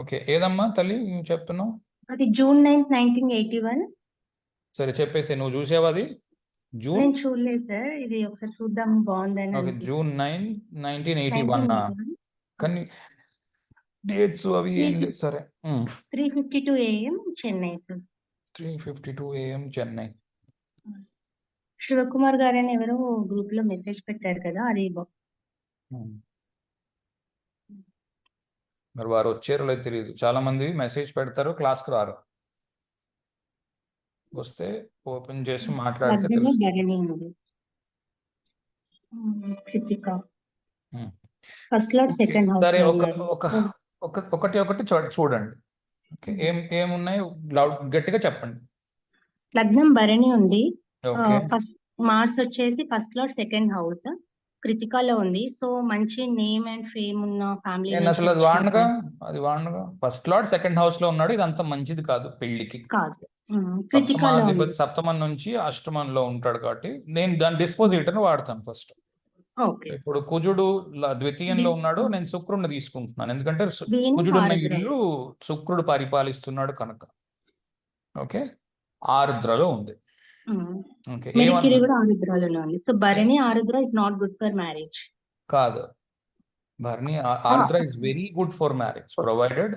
Okay. ఏదమ్మా తల్లి? చెప్తున్నావు? అది June ninth nineteen eighty one. సరే చెప్పేసి నువ్వు చూసావా అది? జూన్ నేను చూడలేదు సార్. ఇది ఒకసారి చూద్దాం బాగుందని okay June nine nineteen eighty one కానీ డేట్స్ అవి ఏం లేవు. సరే three fifty two AM Chennai sir. Three fifty two AM Chennai. Sivakumar గారు అని ఎవరో గ్రూప్లో మెసేజ్ పెట్టారు కదా అది. మరి వారు వచ్చారో లేదో తెలియదు చాలా మంది మెసేజ్ పెడతారు క్లాస్కి రారు. వస్తే ఓపెన్ చేసి మాట్లాడితే సరే ఒక ఒకటి ఒకటి చూడండి. ఓకే ఏం ఏమున్నాయి? లౌడ్ గట్టిగా చెప్పండి. లగ్నం భరణి ఉంది. ఓకే. ఫస్ట్ మార్చ్ వచ్చేసి ఫస్ట్ లాట్ సెకండ్ హౌస్ కృతికాలో ఉంది. సో మంచి నేమ్ అండ్ ఫేమ్ ఉన్న ఫ్యామిలీ నేను అసలు అది వాడనుగా? అది వాడనుగా? ఫస్ట్ లార్డ్ సెకండ్ హౌస్లో ఉన్నాడు. ఇది అంత మంచిది కాదు పెళ్ళికి కాదు. సప్తమాధిపతి సప్తమం నుంచి అష్టమంలో ఉంటాడు కాబట్టి నేను దాని డిస్పోజిటర్ వాడతాను ఫస్ట్ ఓకే. ఇప్పుడు కుజుడు ల- ద్వితీయంలో ఉన్నాడు. నేను శుక్రుడిని తీసుకుంటున్నాను. ఎందుకంటే కుజుడు ఉన్న ఆరుద్ర. ఇల్లు శుక్రుడు పరిపాలిస్తున్నాడు కనుక. ఓకే? ఆరుద్రలో ఉంది. ఓకే మెరికిరి ఏమన్నా? కూడా ఆరుద్రాలోనే ఉంది so Bharani Arudra is not good for marriage. కాదు. Bharani Arudra is very good for marriage provided.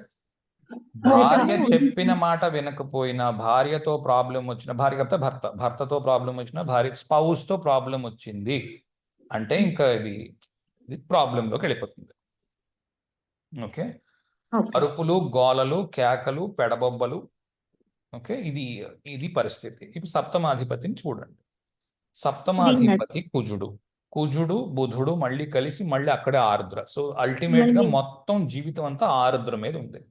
భార్య చెప్పిన మాట వినకపోయినా భార్యతో ప్రాబ్లం వచ్చిన భార్య కాకపోతే భర్త భర్తతో ప్రాబ్లం వచ్చిన భార్య స్పౌస్తో ప్రాబ్లం వచ్చింది. అంటే ఇంకా ఇది ఇది ప్రాబ్లంలోకి వెళ్ళిపోతుంది. ఓకే? ఓకే. అరుపులు గోలలు కేకలు పెడబొబ్బలు ఓకే? ఇది ఇది పరిస్థితి. ఇప్పుడు సప్తమాధిపతిని చూడండి. సప్తమాధిపతి కుజుడు. కుజుడు బుధుడు మళ్ళీ కలిసి మళ్ళీ అక్కడే ఆరుద్ర. సో అల్టిమేట్గా మొత్తం జీవితం అంతా ఆరుద్ర మీద ఉంది.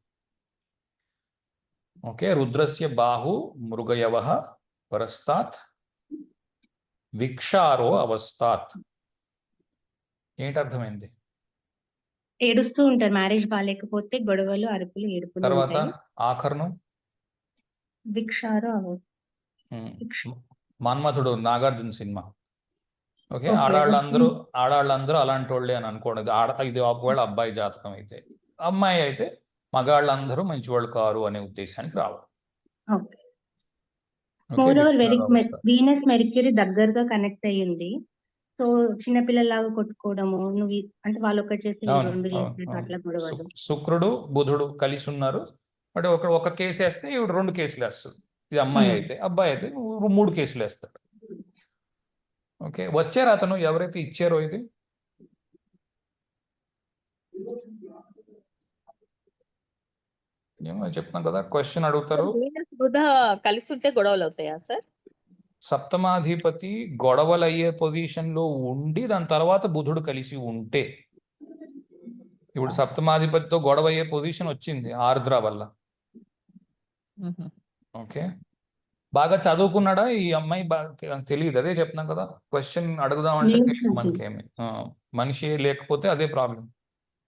ఓకే? రుద్రస్య బాహు మృగయవ పరస్తాత్ విక్షారో అవస్థాత్ ఏంటి అర్థమైంది ఏడుస్తూ ఉంటారు. మ్యారేజ్ బాగాలేకపోతే గొడవలు అరుపులు ఏడుపులు తర్వాత ఆఖరణం భిక్షారు మన్మథుడు నాగార్జున సినిమా. ఓకే ఆడవాళ్ళందరూ ఆడవాళ్ళందరూ అలాంటి వాళ్ళే అని అనుకోండి. ఇది ఆడ ఇది ఒకవేళ అబ్బాయి జాతకం అయితే. అమ్మాయి అయితే మగాళ్ళందరూ మంచివాళ్ళు కారు అనే ఉద్దేశానికి రావడం. వీనస్ మెరిక్యూరీ దగ్గరగా కనెక్ట్ అయ్యింది. సో చిన్నపిల్లలాగా కొట్టుకోవడము నువ్వు అంటే వాళ్ళు ఒకటి చేసి. అట్లా శుక్రుడు బుధుడు కలిసి ఉన్నారు. అంటే ఒక ఒక కేసు వేస్తే ఇవి రెండు కేసులు వేస్తుంది. ఇది అమ్మాయి. అయితే అబ్బాయి అయితే మూడు కేసులు వేస్తాడు. ఓకే వచ్చారు అతను ఎవరైతే ఇచ్చారో ఇది? ఏమో చెప్తున్నాం కదా క్వశ్చన్ అడుగుతారు. కలిసి ఉంటే గొడవలు అవుతాయా సార్? సప్తమాధిపతి గొడవలు అయ్యే పొజిషన్లో ఉండి దాని తర్వాత బుధుడు కలిసి ఉంటే. ఇప్పుడు సప్తమాధిపతితో గొడవ అయ్యే పొజిషన్ వచ్చింది ఆర్ద్ర వల్ల. ఓకే. బాగా చదువుకున్నాడా ఈ అమ్మాయి? బాగా తెలియదు అదే చెప్తున్నాం కదా. క్వశ్చన్ అడుగుదామంటే లేదు తెలియదు నాకు. మనకేమి. మనిషి లేకపోతే అదే ప్రాబ్లం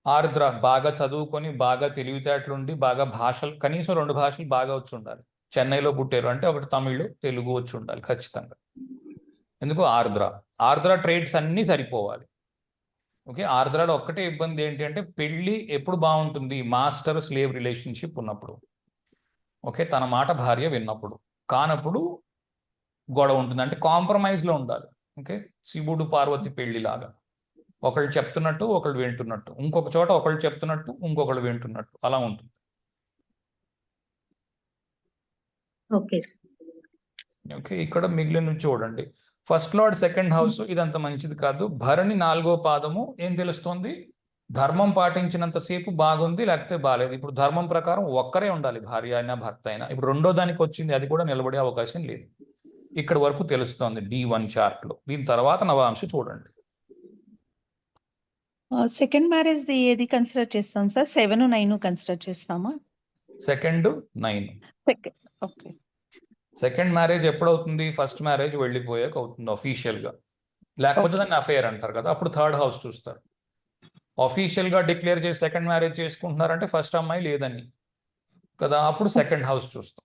ఆర్ద్ర బాగా చదువుకొని బాగా తెలివితేటలుండి బాగా భాషలు కనీసం రెండు భాషలు బాగా వచ్చి ఉండాలి చెన్నైలో పుట్టారు అంటే ఒకటి తమిళ్ తెలుగు వచ్చి ఉండాలి ఖచ్చితంగా. ఎందుకు? ఆర్ద్ర. ఆర్ద్ర ట్రేడ్స్ అన్నీ సరిపోవాలి. ఓకే? ఆర్ద్రాలో ఒక్కటే ఇబ్బంది ఏంటి అంటే పెళ్ళి ఎప్పుడు బాగుంటుంది? మాస్టర్ స్లేవ్ రిలేషన్షిప్ ఉన్నప్పుడు. ఓకే తన మాట భార్య విన్నప్పుడు. కానప్పుడు గొడవ ఉంటుంది. అంటే కాంప్రమైజ్లో ఉండాలి. ఓకే శివుడు పార్వతి పెళ్ళి లాగా ఒకళ్ళు చెప్తున్నట్టు ఒకళ్ళు వింటున్నట్టు. ఇంకొక చోట ఒకళ్ళు చెప్తున్నట్టు ఇంకొకళ్ళు వింటున్నట్టు. అలా ఉంటుంది. ఓకే. ఓకే ఇక్కడ మిగిలిన చూడండి. ఫస్ట్ లార్డ్ సెకండ్ హౌస్ ఇదంత మంచిది కాదు. భరణి నాలుగో పాదము ఏం తెలుస్తోంది? ధర్మం పాటించినంతసేపు బాగుంది లేకపోతే బాగాలేదు ఇప్పుడు ధర్మం ప్రకారం ఒక్కరే ఉండాలి భార్య అయినా భర్త అయినా. ఇప్పుడు రెండో దానికి వచ్చింది అది కూడా నిలబడే అవకాశం లేదు. ఇక్కడ వరకు తెలుస్తోంది డి వన్ చార్ట్లో దీని తర్వాత నవాంశ చూడండి. సెకండ్ మ్యారేజ్ ది ఏది కన్సిడర్ చేస్తాం సార్? సెవెన్ నైన్ కన్సిడర్ చేస్తామా? Second nine second okay second marriage ఎప్పుడవుతుంది? First marriage వెళ్ళిపోయాక అవుతుంది అఫీషియల్గా. లేకపోతే. దాన్ని అఫేర్ అంటారు కదా అప్పుడు థర్డ్ హౌస్ చూస్తారు. అఫీషియల్గా డిక్లేర్ చేసి సెకండ్ మ్యారేజ్ చేసుకుంటున్నారంటే ఫస్ట్ అమ్మాయి లేదని. కదా అప్పుడు సెకండ్ హౌస్ చూస్తాం.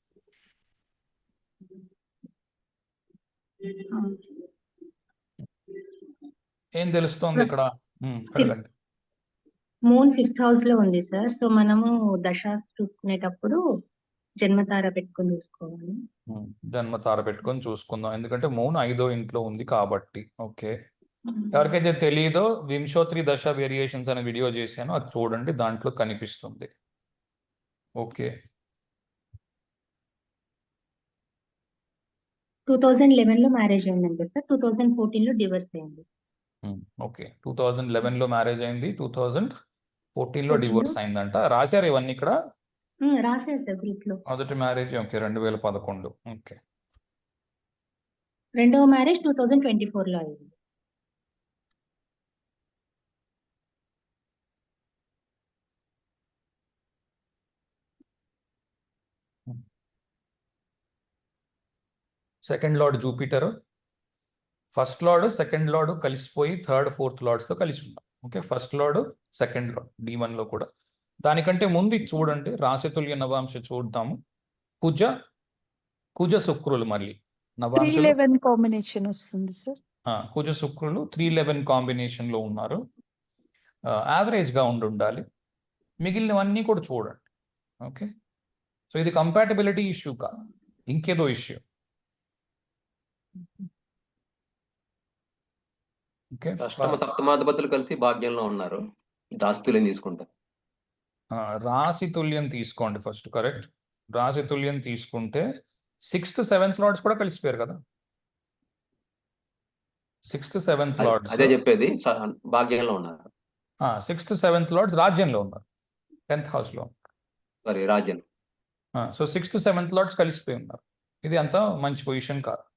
ఏం తెలుస్తోంది ఇక్కడ? అడగండి. మూన్ ఫిఫ్త్ హౌస్లో ఉంది సార్. సో మనము దశ చూసుకునేటప్పుడు జన్మతార పెట్టుకొని చూసుకోవాలి. ఉమ్, జన్మ తార పెట్టుకొని చూసుకుందాం. ఎందుకంటే మూన్ ఐదో ఇంట్లో ఉంది కాబట్టి ఓకే. ఎవరికైతే తెలియదో వింశోత్రి దశ వేరియేషన్స్ అనే వీడియో చేశాను అది చూడండి దాంట్లో కనిపిస్తుంది. ఓకే. టూ థౌజండ్ లెవెన్లో మ్యారేజ్ అయిందండి సార్. టూ థౌజండ్ ఫోర్టీన్లో డివర్స్ అయింది. ఓకే టూ థౌజండ్ లెవెన్లో మ్యారేజ్ అయింది టూ థౌజండ్ ఫోర్టీన్లో 14 లో? డివోర్స్ అయిందంట. రాశారు ఇవన్నీ ఇక్కడ? ఉమ్, రాశారు సార్ గ్రూప్లో మొదటి మ్యారేజ్ ఓకే రెండు వేల పదకొండు. ఓకే రెండవ మ్యారేజ్ టూ థౌజండ్ ట్వంటీ ఫోర్లో అయింది. Second lord Jupiter. First lord second lord కలిసిపోయి థర్డ్ ఫోర్త్ లార్డ్స్తో కలిసి ఉన్నాం okay? First lord second lord D లో కూడా. దానికంటే ముందు చూడండి రాశితుల్య నవాంశ చూద్దాము. కుజ కుజ శుక్రులు మళ్ళీ. లెవెన్ కాంబినేషన్ వస్తుంది సార్. కుజ శుక్రులు త్రీ లెవెన్ కాంబినేషన్లో ఉన్నారు. యావరేజ్గా ఉండి ఉండాలి మిగిలినవన్నీ కూడా చూడండి. ఓకే? సో ఇది కంపాటబిలిటీ ఇష్యూ కాదు. ఇంకేదో ఇష్యూ. అష్టమ సప్తమాధిపతులు కలిసి భాగ్యంలో ఉన్నారు. దాస్తుల్యం తీసుకుంటాం. ఆ, రాశి తుల్యం తీసుకోండి ఫస్ట్ కరెక్ట్? రాశి తుల్యం తీసుకుంటే సిక్స్త్ సెవెంత్ లార్డ్స్ కూడా కలిసిపోయారు కదా? Sixth seventh lords. అదే చెప్పేది భాగ్యంలో ఉన్నారు. సిక్స్త్ సెవెంత్ లార్డ్స్ రాజ్యంలో ఉన్నారు. టెన్త్ హౌస్లో సారీ రాజ్యం. సో సిక్స్త్ సెవెంత్ లార్డ్స్ కలిసిపోయి ఉన్నారు. ఇది అంత మంచి పొజిషన్ కాదు.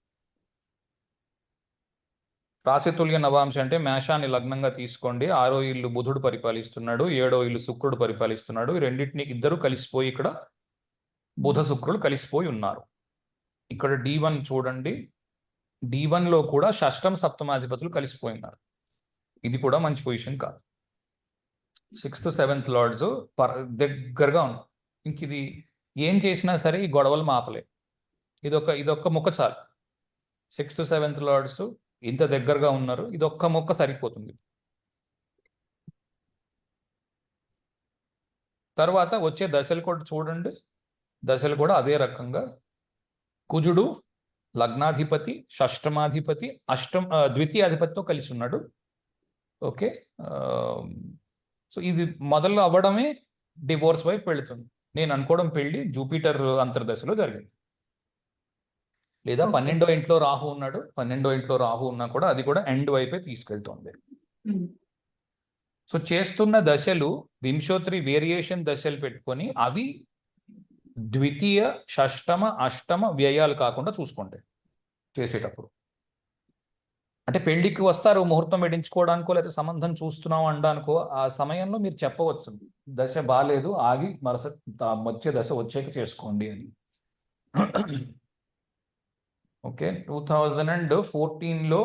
రాశితుల్య నవాంశ అంటే మేషాన్ని లగ్నంగా తీసుకోండి. ఆరో ఇల్లు బుధుడు పరిపాలిస్తున్నాడు. ఏడో ఇల్లు శుక్రుడు పరిపాలిస్తున్నాడు. రెండింటిని ఇద్దరు కలిసిపోయి ఇక్కడ బుధ శుక్రుడు కలిసిపోయి ఉన్నారు. ఇక్కడ డి వన్ చూడండి. డి వన్లో కూడా షష్టం సప్తమాధిపతులు కలిసిపోయి ఉన్నారు. ఇది కూడా మంచి పొజిషన్ కాదు. సిక్స్త్ సెవెంత్ లార్డ్స్ పర్ దగ్గరగా ఉన్నారు. ఇంక ఇది ఏం చేసినా సరే ఈ గొడవలు మాపలే. ఇదొక ఇదొక ముక్క చాలు సిక్స్త్ సెవెంత్ లార్డ్స్ ఇంత దగ్గరగా ఉన్నారు. ఇది ఒక్క మొక్క సరిపోతుంది. తర్వాత వచ్చే దశలు కూడా చూడండి. దశలు కూడా అదే రకంగా. కుజుడు లగ్నాధిపతి షష్టమాధిపతి అష్టం ద్వితీయాధిపతితో కలిసి ఉన్నాడు. ఓకే. సో ఇది మొదలు అవ్వడమే డివోర్స్ వైపు వెళుతుంది. నేను అనుకోవడం పెళ్ళి జూపిటర్ అంతర్దశలో జరిగింది. లేదా. పన్నెండో ఇంట్లో రాహు ఉన్నాడు పన్నెండో ఇంట్లో రాహు ఉన్నా కూడా అది కూడా ఎండ్ వైపే తీసుకెళ్తుంది. సో చేస్తున్న దశలు వింశోత్రి వేరియేషన్ దశలు పెట్టుకొని అవి ద్వితీయ షష్టమ అష్టమ వ్యయాలు కాకుండా చూసుకోండి చేసేటప్పుడు. అంటే పెళ్ళికి వస్తారు ముహూర్తం పెట్టించుకోవడానికో లేదా సంబంధం చూస్తున్నాం అనడానికో ఆ సమయంలో మీరు చెప్పవచ్చు. దశ బాగాలేదు ఆగి మరుసటి తా- వచ్చే దశ వచ్చాక చేసుకోండి అని. ఓకే టూ థౌజండ్ అండ్ ఫోర్టీన్లో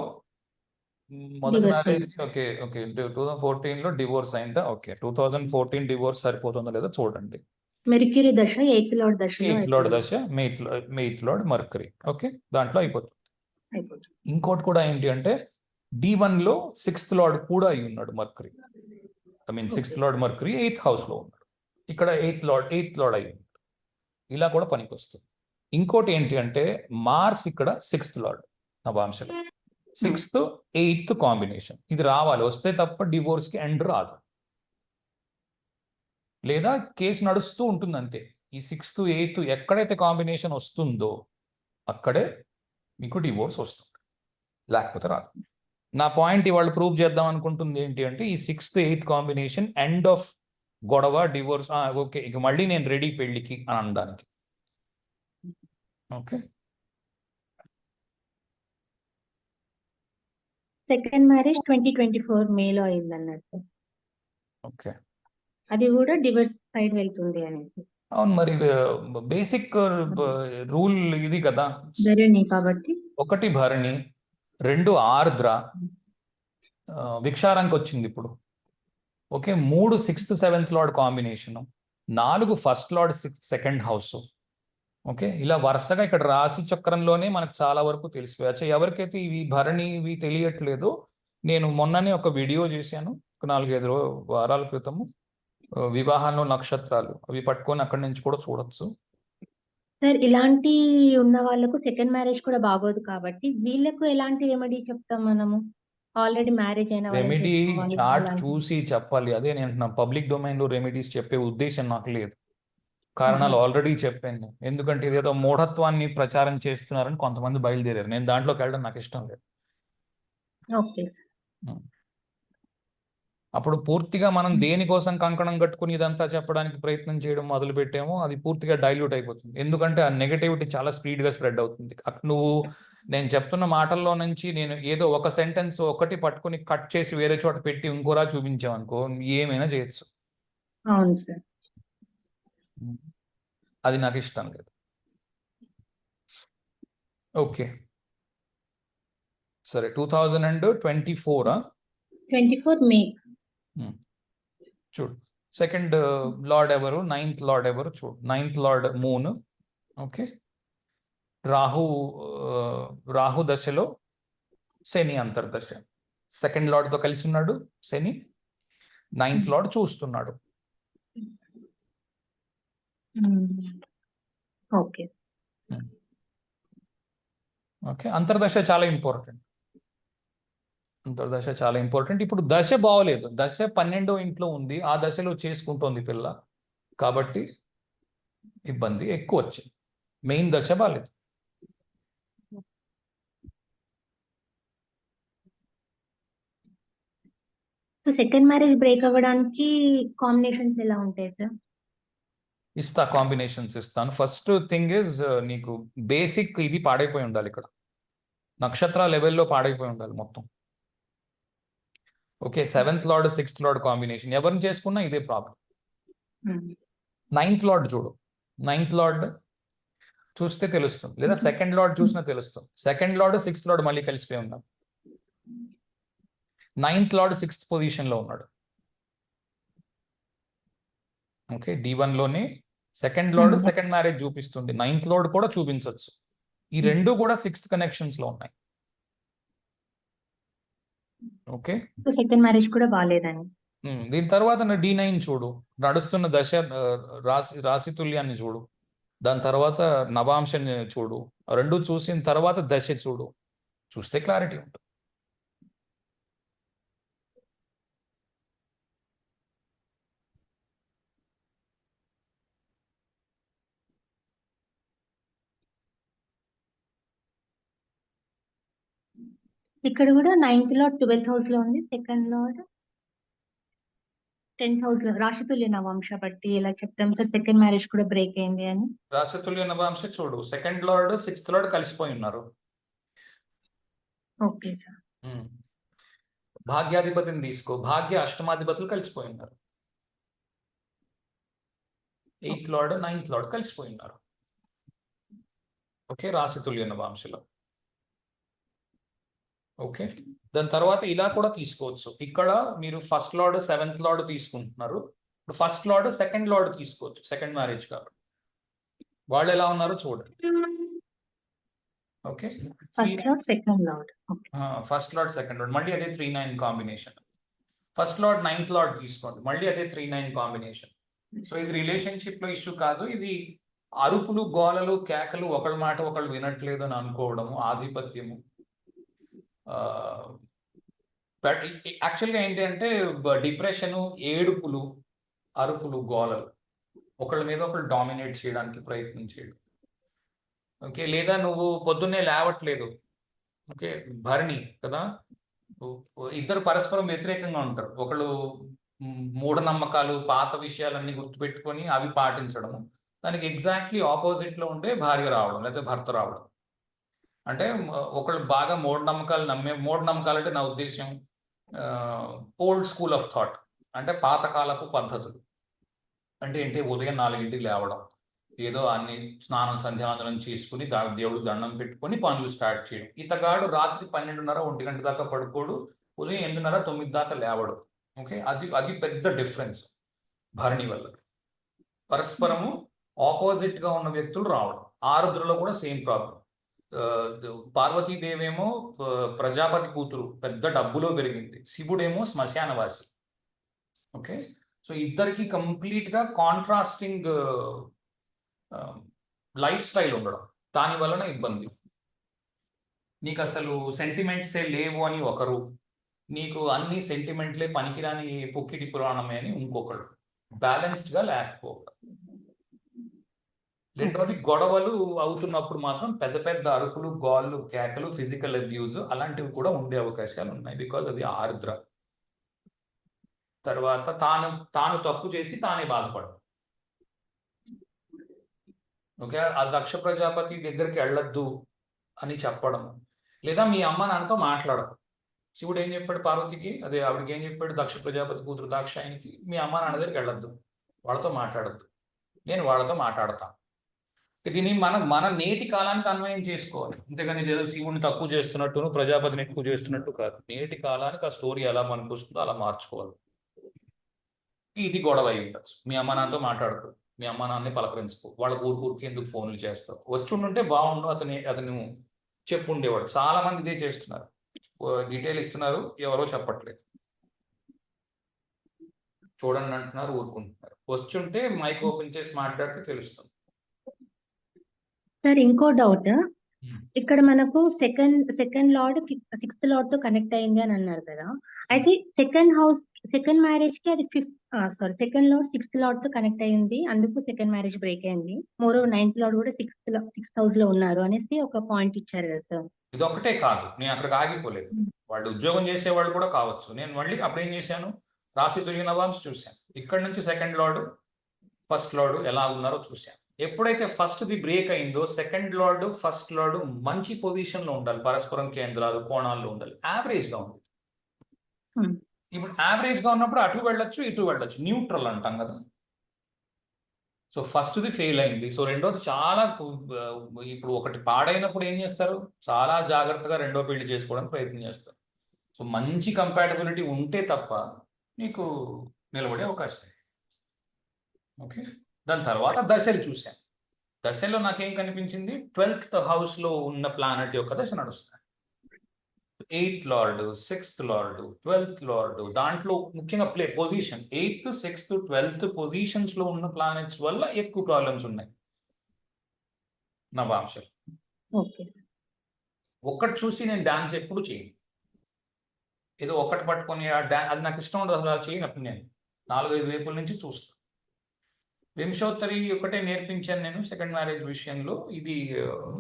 మొదటి marriage okay okay two thousand ఫోర్టీన్లో డివోర్స్ అయిందా? Okay two thousand fourteen divorce సరిపోతుందో లేదో చూడండి. మెర్క్యూరీ దశ ఎయిత్ లార్డ్ ఎయిత్. దశ మెయిత్ మెయిత్ లార్డ్ మర్కరీ ఓకే దాంట్లో అయిపోతుంది. ఇంకోటి కూడా ఏంటి అంటే డి లో సిక్స్త్ లార్డ్ కూడా అయి ఉన్నాడు Mercury I mean sixth lord Mercury ఎయిత్లో ఉన్నాడు. ఇక్కడ ఎయిత్ లార్డ్ ఎయిత్ లార్డ్ అయి ఉన్నాడు. ఇలా కూడా పనికి వస్తుంది ఇంకోటి ఏంటి అంటే మార్స్ ఇక్కడ సిక్స్త్ లార్డ్ నవాంశలో సిక్స్త్ ఎయిత్ కాంబినేషన్. ఇది రావాలి. వస్తే తప్ప divorce కి ఎండ్ రాదు. లేదా కేసు నడుస్తూ ఉంటుంది అంతే ఈ సిక్స్త్ ఎయిత్ ఎక్కడైతే కాంబినేషన్ వస్తుందో అక్కడే మీకు డివోర్స్ వస్తుంది. లేకపోతే రాదు. నా పాయింట్ ఇవాళ ప్రూవ్ చేద్దాం అనుకుంటుంది ఏంటి అంటే ఈ sixth eighth combination end of గొడవ డివోర్స్ ఓకే. ఇక మళ్ళీ నేను రెడీ పెళ్ళికి అని అనడానికి. Okay. Second marriage twenty twenty four మేలో అయింది అన్నట్టు ఓకే. అది కూడా డివర్స్ సైడ్ వెళ్తుంది అనేసి. అవును మరి బేసిక్ రూల్ ఇది కదా. ధరణి కాబట్టి. ఒకటి భరణి రెండు ఆర్ద్ర విక్షారానికి వచ్చింది ఇప్పుడు. ఓకే మూడు సిక్స్త్ సెవెంత్ లార్డ్ కాంబినేషన్ నాలుగు first lord sixth second house. Okay ఇలా వరుసగా ఇక్కడ రాశి చక్రంలోనే మనకు చాలా వరకు తెలిసిపోయాచ్చు ఎవరికైతే ఇవి భరణి ఇవి తెలియట్లేదో నేను మొన్ననే ఒక వీడియో చేశాను నాలుగైదు రో- వారాల క్రితము వివాహంలో నక్షత్రాలు. అవి పట్టుకొని అక్కడి నుంచి కూడా చూడొచ్చు. సార్ ఇలాంటి ఉన్న వాళ్ళకు సెకండ్ మ్యారేజ్ కూడా బాగోదు కాబట్టి వీళ్ళకు ఎలాంటి రెమెడీ చెప్తాం మనము? ఆల్రెడీ మ్యారేజ్ అయిన రెమెడీ చార్ట్ చూసి చెప్పాలి. అదే నేను పబ్లిక్ డొమైన్లో రెమెడీస్ చెప్పే ఉద్దేశం నాకు లేదు. కారణాలు. ఆల్రెడీ చెప్పాను. ఎందుకంటే ఇదేదో మూఢత్వాన్ని ప్రచారం చేస్తున్నారని కొంతమంది బయలుదేరారు. నేను దాంట్లోకి వెళ్ళడం నాకు ఇష్టం లేదు. ఓకే. అప్పుడు పూర్తిగా మనం దేనికోసం కంకణం కట్టుకుని ఇదంతా చెప్పడానికి ప్రయత్నం చేయడం మొదలు పెట్టామో అది పూర్తిగా డైల్యూట్ అయిపోతుంది. ఎందుకంటే ఆ నెగటివిటీ చాలా స్పీడ్గా స్ప్రెడ్ అవుతుంది. నువ్వు నేను చెప్తున్న మాటల్లో నుంచి నేను ఏదో ఒక సెంటెన్స్ ఒకటి పట్టుకుని కట్ చేసి వేరే చోట పెట్టి ఇంకోలా చూపించామనుకో ఏమైనా చేయొచ్చు. అవును సార్. అది నాకు ఇష్టం లేదు. ఓకే. సరే టూ థౌజండ్ అండ్ ట్వంటీ ఫోరా ట్వంటీ ఫోర్ మే. చూడు. సెకండ్ లార్డ్ ఎవరు? నైన్త్ లార్డ్ ఎవరు? చూడు. Ninth lord moon. Okay. Rahu Rahu దశలో శని అంతర్దశ. సెకండ్ లార్డ్తో కలిసి ఉన్నాడు శని. నైన్త్ లార్డ్ చూస్తున్నాడు. ఓకే ఓకే అంతర్దశ చాలా ఇంపార్టెంట్ అంతర్దశ చాలా ఇంపార్టెంట్ ఇప్పుడు దశ బాగోలేదు. దశ పన్నెండో ఇంట్లో ఉంది. ఆ దశలో చేసుకుంటోంది పిల్ల. కాబట్టి ఇబ్బంది ఎక్కువ వచ్చింది మెయిన్ దశ బాగాలేదు సెకండ్ మ్యారేజ్ బ్రేక్ అవ్వడానికి కాంబినేషన్స్ ఎలా ఉంటాయి సార్ ఇస్తా కాంబినేషన్స్ ఇస్తాను. ఫస్ట్ థింగ్ ఇస్ నీకు బేసిక్ ఇది పాడైపోయి ఉండాలి ఇక్కడ. నక్షత్ర లెవెల్లో పాడైపోయి ఉండాలి మొత్తం. Okay seventh lord sixth lord combination. ఎవరిని చేసుకున్నా ఇదే ప్రాబ్లం. నైన్త్ లార్డ్ చూడు. నైన్త్ లార్డ్ చూస్తే తెలుస్తుంది. లేదా సెకండ్ లార్డ్ చూసినా తెలుస్తుంది. సెకండ్ లార్డ్ సిక్స్త్ లార్డ్ మళ్ళీ కలిసిపోయి ఉన్నారు నైన్త్ లార్డ్ సిక్స్త్ పొజిషన్లో ఉన్నాడు. ఓకే డి వన్లోనే సెకండ్ Mhm. సెకండ్ మ్యారేజ్ చూపిస్తుంది. నైన్త్ లార్డ్ కూడా చూపించవచ్చు ఈ రెండు కూడా సిక్స్త్ కనెక్షన్స్లో ఉన్నాయి. ఓకే సెకండ్ మ్యారేజ్ కూడా బాగాలేదని ఉమ్, దీని తర్వాత డి నైన్ చూడు. నడుస్తున్న దశ రాశి రాశి తుల్యాన్ని చూడు. దాని తర్వాత నవాంశని చూడు. రెండు చూసిన తర్వాత దశ చూడు. చూస్తే క్లారిటీ ఉంటుంది. ఇక్కడ కూడా నైన్త్లో ట్వెల్త్ హౌస్లో ఉంది. సెకండ్లో టెన్త్ హౌస్లో రాశితుల్య నవాంశ బట్టి ఇలా చెప్తాం. సార్ సెకండ్ మ్యారేజ్ కూడా బ్రేక్ అయింది అని. రాశి తుల్య నవాంశ చూడు. సెకండ్ లార్డ్ సిక్స్త్ లార్డ్ కలిసిపోయి ఉన్నారు. Okay sir. భాగ్యాధిపతిని తీసుకో. భాగ్య అష్టమాధిపతులు కలిసిపోయి ఉన్నారు. ఎయిత్ లార్డ్ నైన్త్ లార్డ్ కలిసిపోయి ఉన్నారు. ఓకే రాశి తుల్య నవాంశలో. ఓకే. దాని తర్వాత ఇలా కూడా తీసుకోవచ్చు. ఇక్కడ మీరు ఫస్ట్ లార్డ్ సెవెంత్ లార్డ్ తీసుకుంటున్నారు. ఇప్పుడు ఫస్ట్ లార్డ్ సెకండ్ లార్డ్ తీసుకోవచ్చు. సెకండ్ మ్యారేజ్ కాబట్టి. వాళ్ళు ఎలా ఉన్నారో చూడండి. Okay. First lord second lord. మళ్ళీ అదే three nine combination. First lord ninth lord తీసుకోండి. మళ్ళీ అదే త్రీ నైన్ కాంబినేషన్. సో ఇది రిలేషన్షిప్లో ఇష్యూ కాదు. ఇది అరుపులు గోలలు కేకలు ఒకళ్ళ మాట ఒకళ్ళు వినట్లేదు అని అనుకోవడము ఆధిపత్యము. బట్ యాక్చువల్గా ఏంటంటే డిప్రెషను ఏడుపులు అరుపులు గోలలు ఒకళ్ళ మీద ఒకళ్ళు డామినేట్ చేయడానికి ప్రయత్నం చేయడం. ఓకే లేదా నువ్వు పొద్దున్నే లేవట్లేదు. ఓకే భరణి కదా? ఇద్దరు పరస్పరం వ్యతిరేకంగా ఉంటారు. ఒకళ్ళు మూఢనమ్మకాలు పాత విషయాలన్నీ గుర్తుపెట్టుకొని అవి పాటించడము. దానికి ఎగ్జాక్ట్లీ ఆపోజిట్లో ఉండే భార్య రావడం లేకపోతే భర్త రావడం. అంటే ఒకళ్ళు బాగా మూఢనమ్మకాలు నమ్మే మూఢనమ్మకాలు అంటే నా ఉద్దేశం ఓల్డ్ స్కూల్ ఆఫ్ థాట్ అంటే పాతకాలపు పద్ధతులు. అంటే ఏంటి? ఉదయం నాలుగింటికి లేవడం. ఏదో అన్ని స్నానం సంధ్యావందనం చేసుకుని దా దేవుడు దండం పెట్టుకొని పనులు స్టార్ట్ చేయడం. ఇతగాడు రాత్రి పన్నెండున్నర ఒంటి గంట దాకా పడుకోడు. ఉదయం ఎనిమిదిన్నర తొమ్మిది దాకా లేవడం. ఓకే? అది అది పెద్ద డిఫరెన్స్ భరణి వల్ల. పరస్పరము ఆపోజిట్గా ఉన్న వ్యక్తులు రావడం. ఆరుద్రలో కూడా సేమ్ ప్రాబ్లం పార్వతీదేవి ఏమో ప్రజాపతి కూతురు పెద్ద డబ్బులో పెరిగింది. శివుడేమో శ్మశానవాసి. ఓకే? సో ఇద్దరికి కంప్లీట్గా కాంట్రాస్టింగ్ లైఫ్ స్టైల్ ఉండడం. దాని వలన ఇబ్బంది. నీకు అసలు సెంటిమెంట్సే లేవు అని ఒకరు. నీకు అన్ని సెంటిమెంట్లే పనికిరాని పొక్కిటి పురాణమే అని ఇంకొకరు బ్యాలెన్స్డ్గా లేకపోవడం రెండోది గొడవలు అవుతున్నప్పుడు మాత్రం పెద్ద పెద్ద అరుపులు గోళ్ళు కేకలు ఫిజికల్ అబ్యూజ్ అలాంటివి కూడా ఉండే అవకాశాలు ఉన్నాయి బికాజ్ అది ఆర్ద్ర. తర్వాత తాను తాను తప్పు చేసి తానే బాధపడడం ఓకే? ఆ దక్ష ప్రజాపతి దగ్గరికి వెళ్ళొద్దు అని చెప్పడం లేదా మీ అమ్మ నాన్నతో మాట్లాడదు శివుడు ఏం చెప్పాడు పార్వతికి? అదే ఆవిడకి ఏం చెప్పాడు దక్ష ప్రజాపతి కూతురు దాక్షాయనికి మీ అమ్మ నాన్న దగ్గరికి వెళ్ళొద్దు. వాళ్ళతో మాట్లాడద్దు. నేను వాళ్ళతో మాట్లాడతాను. దీన్ని మనం మన నేటి కాలానికి అన్వయం చేసుకోవాలి. అంతేగాని ఏదో శివుని తక్కువ చేస్తున్నట్టును ప్రజాపతిని ఎక్కువ చేస్తున్నట్టు కాదు. నేటి కాలానికి ఆ స్టోరీ ఎలా మనకు వస్తుందో అలా మార్చుకోవాలి. ఇది గొడవ అయి ఉండొచ్చు. మీ అమ్మ నాన్నతో మాట్లాడుకో. మీ అమ్మ నాన్నని పలకరించుకో. వాళ్ళ ఊరికి ఊరికి ఎందుకు ఫోన్లు చేస్తావు? వచ్చి ఉండుంటే బాగుండు అతని అతను చెప్పు ఉండేవాడు చాలా మంది ఇదే చేస్తున్నారు. డీటెయిల్ ఇస్తున్నారు. ఎవరో చెప్పట్లేదు. చూడండి అంటున్నారు ఊరుకుంటున్నారు. వచ్చుంటే మైక్ ఓపెన్ చేసి మాట్లాడితే తెలుస్తుంది. సార్ ఇంకో డౌట్. ఇక్కడ మనకు సెకండ్ సెకండ్ లార్డ్ సిక్స్త్ లార్డ్తో కనెక్ట్ అయింది అని అన్నారు కదా. అయితే సెకండ్ హౌస్ సెకండ్ మ్యారేజ్కి అది fifth sorry second lord sixth లార్డ్తో connect అయింది. అందుకు సెకండ్ మ్యారేజ్ బ్రేక్ అయింది. మోర్ నైన్త్ లార్డ్ కూడా సిక్స్త్ సిక్స్త్ హౌస్లో ఉన్నారు అనేసి ఒక పాయింట్ ఇచ్చారు కదా సార్. ఇది ఒక్కటే కాదు. నేను అక్కడికి ఆగిపోలేదు. వాళ్ళు ఉద్యోగం చేసేవాళ్ళు కూడా కావచ్చు. నేను మళ్ళీ అప్పుడు ఏం చేశాను? రాశి తిరిగిన నవాబ్స్ చూశాను. ఇక్కడ నుంచి సెకండ్ లార్డ్ ఫస్ట్ లార్డ్ ఎలా ఉన్నారో చూశాను. ఎప్పుడైతే ఫస్ట్ ది బ్రేక్ అయిందో సెకండ్ లార్డ్ ఫస్ట్ లార్డ్ మంచి పొజిషన్లో ఉండాలి. పరస్పరం కేంద్రాలు కోణాల్లో ఉండాలి. యావరేజ్గా ఉంది Hmm. ఇప్పుడు యావరేజ్గా ఉన్నప్పుడు అటు వెళ్ళొచ్చు ఇటు వెళ్ళొచ్చు. న్యూట్రల్ అంటాం కదా. సో ఫస్ట్ ది ఫెయిల్ అయింది. సో రెండోది చాలా ఇప్పుడు ఒకటి పాడైనప్పుడు ఏం చేస్తారు? చాలా జాగ్రత్తగా రెండో పెళ్ళి చేసుకోవడానికి ప్రయత్నం చేస్తారు. సో మంచి కంపాటబిలిటీ ఉంటే తప్ప నీకు నిలబడే అవకాశం. ఓకే దాని తర్వాత దశలు చూశాను. దశలో నాకేం కనిపించింది? ట్వెల్త్ హౌస్లో ఉన్న ప్లానెట్ యొక్క దశ నడుస్తుంది. Eighth lord sixth lord twelfth lord దాంట్లో ముఖ్యంగా play position eighth sixth twelfth పొజిషన్స్లో ఉన్న ప్లానెట్స్ వల్ల ఎక్కువ ప్రాబ్లమ్స్ ఉన్నాయి. నవాంశం ఓకే. ఒక్కటి చూసి నేను డాన్స్ ఎప్పుడు చేయను. ఏదో ఒక్కటి పట్టుకొని అది నాకు ఇష్టం ఉండదు అసలు చేయనప్పుడు నేను నాలుగైదు వైపుల నుంచి చూస్తాను వింశోత్తరి ఒకటే నేర్పించాను నేను సెకండ్ మ్యారేజ్ విషయంలో. ఇది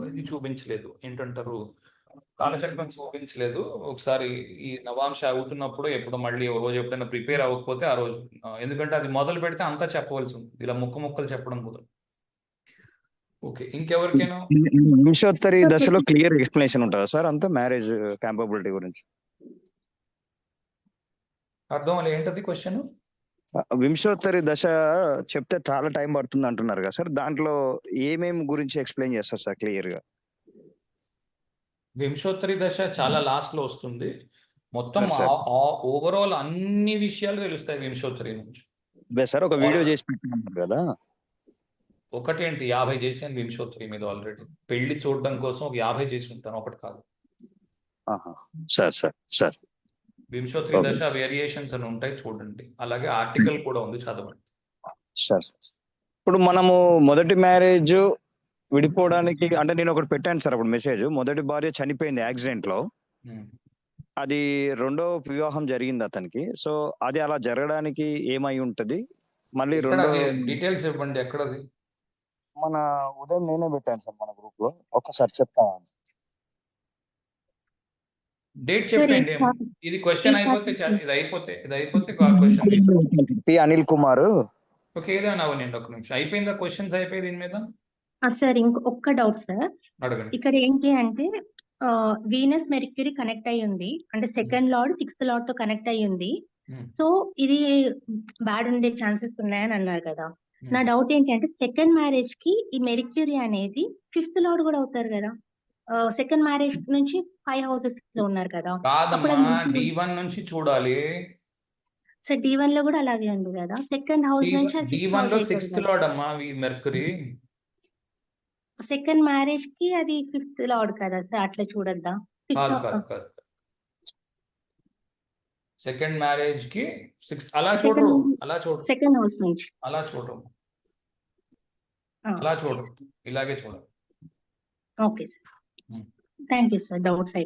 ఇది చూపించలేదు. ఏంటంటారు? కాలచక్రం చూపించలేదు. ఒకసారి ఈ నవాంశ అవుతున్నప్పుడు ఎప్పుడు మళ్ళీ రోజు ఎప్పుడైనా ప్రిపేర్ అవ్వకపోతే ఆ రోజు. ఎందుకంటే అది మొదలు పెడితే అంతా చెప్పవలసి ఉంటుంది ఇలా ముక్క ముక్కలు చెప్పడం కుదరదు. ఓకే ఇంకెవరికైనా? వింశోత్తరి దశలో క్లియర్ ఎక్స్ప్లెనేషన్ ఉంటుందా సార్? అంతా మ్యారేజ్ క్యాంపబిలిటీ గురించి. అర్థం ఏంటది క్వశ్చన్? వింశోత్తరి దశ చెప్తే చాలా టైం పడుతుంది అంటున్నారు కదా సార్. దాంట్లో ఏమేమి గురించి ఎక్స్ప్లెయిన్ చేస్తారు సార్ క్లియర్గా వింశోత్తరి దశ చాలా లాస్ట్లో వస్తుంది. మొత్తం. ఓవరాల్ అన్ని విషయాలు తెలుస్తాయి వింశోత్తరి నుంచి. సార్ ఒక వీడియో చేసి పెట్టినారు కదా? ఒకటేంటి? యాభై చేశాను వింశోత్తరి మీద ఆల్రెడీ పెళ్ళి చూడడం కోసం ఒక యాభై చేసి ఉంటాను ఒకటి కాదు. సార్ సార్ సార్ వింశోత్తరి Okay. దశ వేరియేషన్స్ అని ఉంటాయి చూడండి. అలాగే ఆర్టికల్ కూడా ఉంది చదవండి. సార్ ఇప్పుడు మనము మొదటి మ్యారేజ్ విడిపోవడానికి అంటే నేను ఒకటి పెట్టాను సార్ అప్పుడు మెసేజ్ మొదటి భార్య చనిపోయింది యాక్సిడెంట్లో. ఉమ్. అది రెండో వివాహం జరిగింది అతనికి. సో అది అలా జరగడానికి ఏమై ఉంటది? మళ్ళీ రెండో డీటెయిల్స్ ఇవ్వండి ఎక్కడది? మన ఉదయం నేనే పెట్టాను సార్ మన గ్రూప్లో. ఒక్కసారి చెప్తాను. డేట్ చెప్పండి. ఇది క్వశ్చన్ అయిపోతే చాలు. ఇది అయిపోతే ఇది అయిపోతే question P Anil Kumar. Okay ఏదైనా అవ్వనండి ఒక నిమిషం. అయిపోయిందా? క్వశ్చన్స్ అయిపోయి దీని మీద? సార్ ఇంకో ఒక్క డౌట్ సార్. అడగండి. ఇక్కడ ఏంటి అంటే వీనస్ మెరిక్యూరీ కనెక్ట్ అయి ఉంది. అంటే సెకండ్ లార్డ్ సిక్స్త్ లార్డ్తో కనెక్ట్ అయి ఉంది. Hmm. సో ఇది బ్యాడ్ ఉండే ఛాన్సెస్ ఉన్నాయని అన్నారు కదా. Hmm. నా డౌట్ ఏంటి అంటే సెకండ్ మ్యారేజ్కి ఈ మెరిక్యూరీ అనేది ఫిఫ్త్ లార్డ్ కూడా అవుతారు కదా. సెకండ్ మ్యారేజ్ నుంచి ఫైవ్ హౌసెస్లో ఉన్నారు కదా. కాదమ్మా డి వన్ నుంచి చూడాలి. సో డి వన్లో కూడా అలాగే ఉంది కదా. సెకండ్ హౌస్ నుంచి డి వన్లో సిక్స్త్ లార్డ్ అమ్మా మెర్కరీ సెకండ్ మ్యారేజ్కి అది ఫిఫ్త్ లార్డ్ కదా సార్ అట్లా చూడద్దా? సెకండ్ మ్యారేజ్కి సిక్స్ అలా చూడరు అలా చూడరు. సెకండ్ హౌస్ నుంచి. అలా చూడరు. అలా చూడరు. ఇలాగే చూడరు. Okay Hmm. Thank you sir doubts